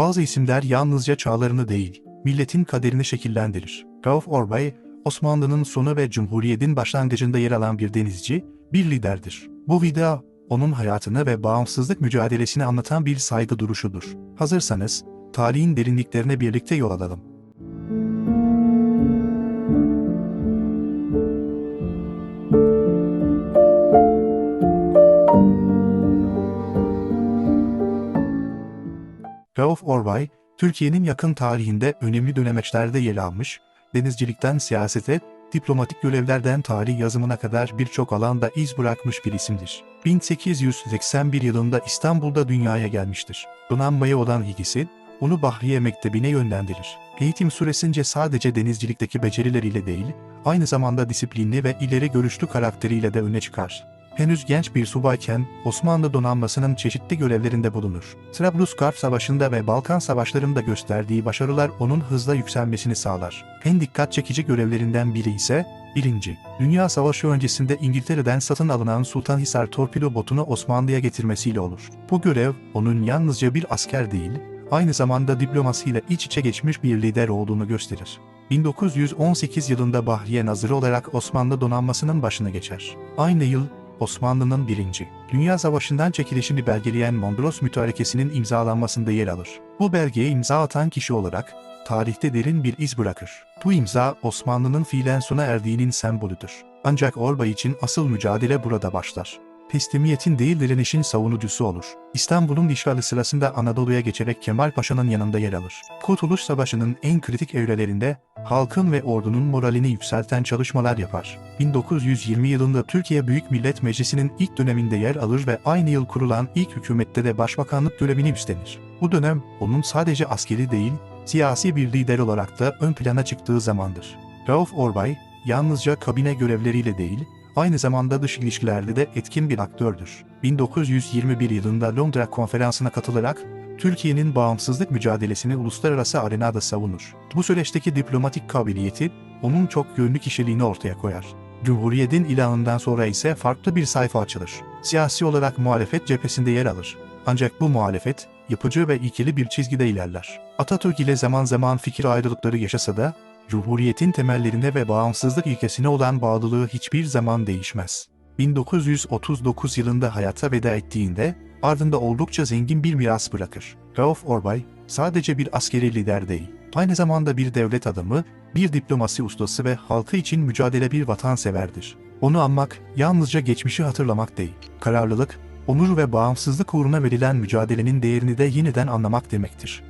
Bazı isimler yalnızca çağlarını değil, milletin kaderini şekillendirir. Rauf Orbay, Osmanlı'nın sonu ve Cumhuriyet'in başlangıcında yer alan bir denizci, bir liderdir. Bu video, onun hayatını ve bağımsızlık mücadelesini anlatan bir saygı duruşudur. Hazırsanız, tarihin derinliklerine birlikte yol alalım. Rauf Orbay, Türkiye'nin yakın tarihinde önemli dönemeçlerde yer almış, denizcilikten siyasete, diplomatik görevlerden tarih yazımına kadar birçok alanda iz bırakmış bir isimdir. 1881 yılında İstanbul'da dünyaya gelmiştir. Donanmaya olan ilgisi, onu Bahriye Mektebi'ne yönlendirir. Eğitim süresince sadece denizcilikteki becerileriyle değil, aynı zamanda disiplinli ve ileri görüşlü karakteriyle de öne çıkar. Henüz genç bir subayken Osmanlı donanmasının çeşitli görevlerinde bulunur. Trablusgarp Savaşı'nda ve Balkan Savaşları'nda gösterdiği başarılar onun hızla yükselmesini sağlar. En dikkat çekici görevlerinden biri ise 1. Dünya Savaşı öncesinde İngiltere'den satın alınan Sultanhisar torpido botunu Osmanlı'ya getirmesiyle olur. Bu görev onun yalnızca bir asker değil, aynı zamanda diplomasiyle iç içe geçmiş bir lider olduğunu gösterir. 1918 yılında Bahriye Nazırı olarak Osmanlı donanmasının başına geçer. Aynı yıl Osmanlı'nın 1. Dünya Savaşı'ndan çekilişini belgeleyen Mondros Mütarekesi'nin imzalanmasında yer alır. Bu belgeye imza atan kişi olarak tarihte derin bir iz bırakır. Bu imza Osmanlı'nın fiilen sona erdiğinin sembolüdür. Ancak Orbay için asıl mücadele burada başlar. Teslimiyetin değil direnişin savunucusu olur. İstanbul'un işgali sırasında Anadolu'ya geçerek Kemal Paşa'nın yanında yer alır. Kurtuluş Savaşı'nın en kritik evrelerinde halkın ve ordunun moralini yükselten çalışmalar yapar. 1920 yılında Türkiye Büyük Millet Meclisi'nin ilk döneminde yer alır ve aynı yıl kurulan ilk hükümette de başbakanlık görevini üstlenir. Bu dönem onun sadece askeri değil, siyasi bir lider olarak da ön plana çıktığı zamandır. Rauf Orbay, yalnızca kabine görevleriyle değil, aynı zamanda dış ilişkilerde de etkin bir aktördür. 1921 yılında Londra konferansına katılarak Türkiye'nin bağımsızlık mücadelesini uluslararası arenada savunur. Bu süreçteki diplomatik kabiliyeti onun çok yönlü kişiliğini ortaya koyar. Cumhuriyet'in ilanından sonra ise farklı bir sayfa açılır. Siyasi olarak muhalefet cephesinde yer alır. Ancak bu muhalefet, yapıcı ve ilkeli bir çizgide ilerler. Atatürk ile zaman zaman fikir ayrılıkları yaşasa da, Cumhuriyet'in temellerine ve bağımsızlık ilkesine olan bağlılığı hiçbir zaman değişmez. 1939 yılında hayata veda ettiğinde, ardında oldukça zengin bir miras bırakır. Rauf Orbay, sadece bir askeri lider değil, aynı zamanda bir devlet adamı, bir diplomasi ustası ve halkı için mücadele bir vatanseverdir. Onu anmak, yalnızca geçmişi hatırlamak değil, kararlılık, onur ve bağımsızlık uğruna verilen mücadelenin değerini de yeniden anlamak demektir.